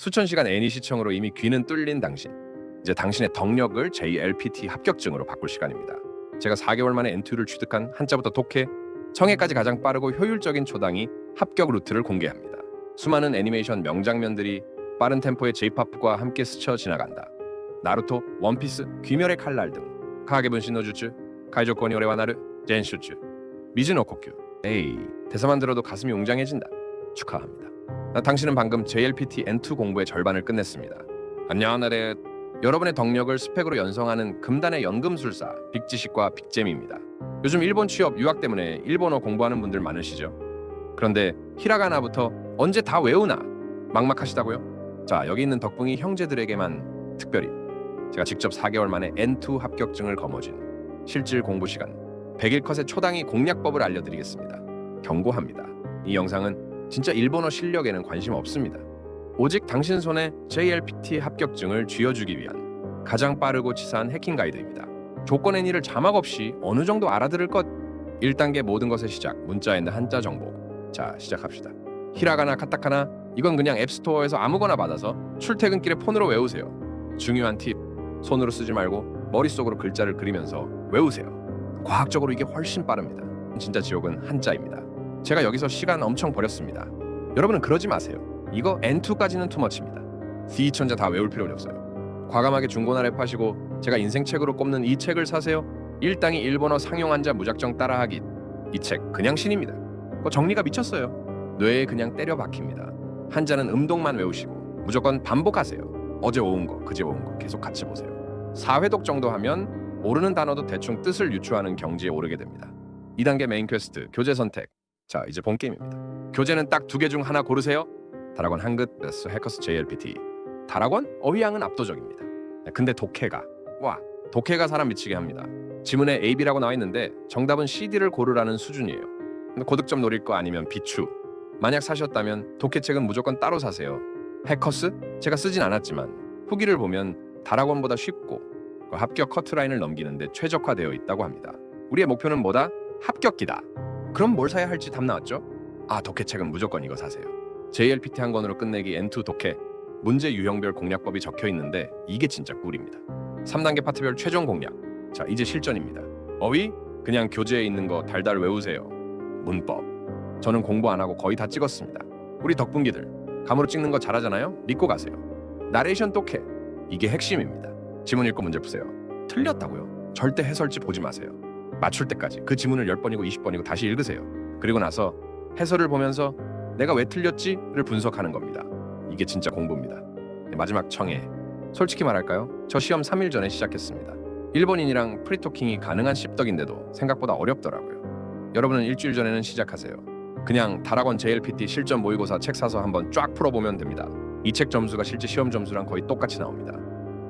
수천 시간 애니 시청으로 이미 귀는 뚫린 당신. 이제 당신의 덕력을 JLPT 합격증으로 바꿀 시간입니다. 제가 4개월 만에 N2를 취득한 한자부터 독해, 청해까지 가장 빠르고 효율적인 초당이 합격 루트를 공개합니다. 수많은 애니메이션 명장면들이 빠른 템포의 J-팝과 함께 스쳐 지나간다. 나루토, 원피스, 귀멸의 칼날 등 카게분 신노주츠, 카이조코니 오레와나르, 젠슈츠, 미즈노 코큐. 에이, 대사만 들어도 가슴이 웅장해진다. 축하합니다. 나 당신은 방금 JLPT N2 공부의 절반을 끝냈습니다. 안녕하세요. 여러분의 덕력을 스펙으로 연성하는 금단의 연금술사 빅지식과 빅잼입니다. 요즘 일본 취업 유학 때문에 일본어 공부하는 분들 많으시죠? 그런데 히라가나부터 언제 다 외우나 막막하시다고요? 자 여기 있는 덕분이 형제들에게만 특별히 제가 직접 4개월 만에 N2 합격증을 거머쥔 실질 공부 시간 100일 컷의 초당이 공략법을 알려드리겠습니다. 경고합니다. 이 영상은 진짜 일본어 실력에는 관심 없습니다. 오직 당신 손에 JLPT 합격증을 쥐어주기 위한 가장 빠르고 치사한 해킹 가이드입니다. 조건 애니를 자막 없이 어느 정도 알아들을 것 1단계 모든 것의 시작 문자엔드 한자 정보 자 시작합시다. 히라가나 카타카나 이건 그냥 앱스토어에서 아무거나 받아서 출퇴근길에 폰으로 외우세요. 중요한 팁 손으로 쓰지 말고 머릿속으로 글자를 그리면서 외우세요. 과학적으로 이게 훨씬 빠릅니다. 진짜 지옥은 한자입니다. 제가 여기서 시간 엄청 버렸습니다. 여러분은 그러지 마세요. 이거 N2까지는 투머치입니다. C 천자 다 외울 필요는 없어요. 과감하게 중고나 랩하시고 제가 인생 책으로 꼽는 이 책을 사세요. 일당이 일본어 상용 한자 무작정 따라하기. 이 책 그냥 신입니다. 정리가 미쳤어요. 뇌에 그냥 때려 박힙니다. 한자는 음동만 외우시고 무조건 반복하세요. 어제 오은 거, 그제 오은 거 계속 같이 보세요. 4회독 정도 하면 모르는 단어도 대충 뜻을 유추하는 경지에 오르게 됩니다. 2단계 메인 퀘스트 교재 선택. 자, 이제 본 게임입니다. 교재는 딱 두 개 중 하나 고르세요. 다락원 한긋 vs 해커스 JLPT. 다락원 어휘양은 압도적입니다. 네, 근데 독해가 와 독해가 사람 미치게 합니다. 지문에 AB라고 나와 있는데 정답은 CD를 고르라는 수준이에요. 고득점 노릴 거 아니면 비추. 만약 사셨다면 독해책은 무조건 따로 사세요. 해커스 제가 쓰진 않았지만 후기를 보면 다락원보다 쉽고 그 합격 커트라인을 넘기는데 최적화되어 있다고 합니다. 우리의 목표는 뭐다? 합격기다. 그럼 뭘 사야 할지 답 나왔죠? 아 독해책은 무조건 이거 사세요. JLPT 한 권으로 끝내기 N2 독해 문제 유형별 공략법이 적혀 있는데 이게 진짜 꿀입니다. 3단계 파트별 최종 공략. 자 이제 실전입니다. 어휘 그냥 교재에 있는 거 달달 외우세요. 문법 저는 공부 안 하고 거의 다 찍었습니다. 우리 덕분기들 감으로 찍는 거 잘하잖아요. 믿고 가세요. 나레이션 독해 이게 핵심입니다. 지문 읽고 문제 푸세요. 틀렸다고요? 절대 해설지 보지 마세요. 맞출 때까지 그 지문을 10번이고 20번이고 다시 읽으세요. 그리고 나서 해설을 보면서 내가 왜 틀렸지를 분석하는 겁니다. 이게 진짜 공부입니다. 네, 마지막 청해. 솔직히 말할까요? 저 시험 3일 전에 시작했습니다. 일본인이랑 프리토킹이 가능한 씹덕인데도 생각보다 어렵더라고요. 여러분은 일주일 전에는 시작하세요. 그냥 다락원 JLPT 실전 모의고사 책 사서 한번 쫙 풀어보면 됩니다. 이 책 점수가 실제 시험 점수랑 거의 똑같이 나옵니다.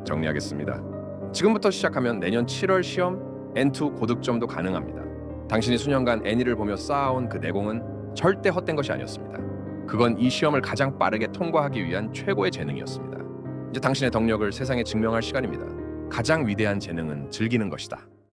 정리하겠습니다. 지금부터 시작하면 내년 7월 시험 N2 고득점도 가능합니다. 당신이 수년간 애니를 보며 쌓아온 그 내공은 절대 헛된 것이 아니었습니다. 그건 이 시험을 가장 빠르게 통과하기 위한 최고의 재능이었습니다. 이제 당신의 덕력을 세상에 증명할 시간입니다. 가장 위대한 재능은 즐기는 것이다.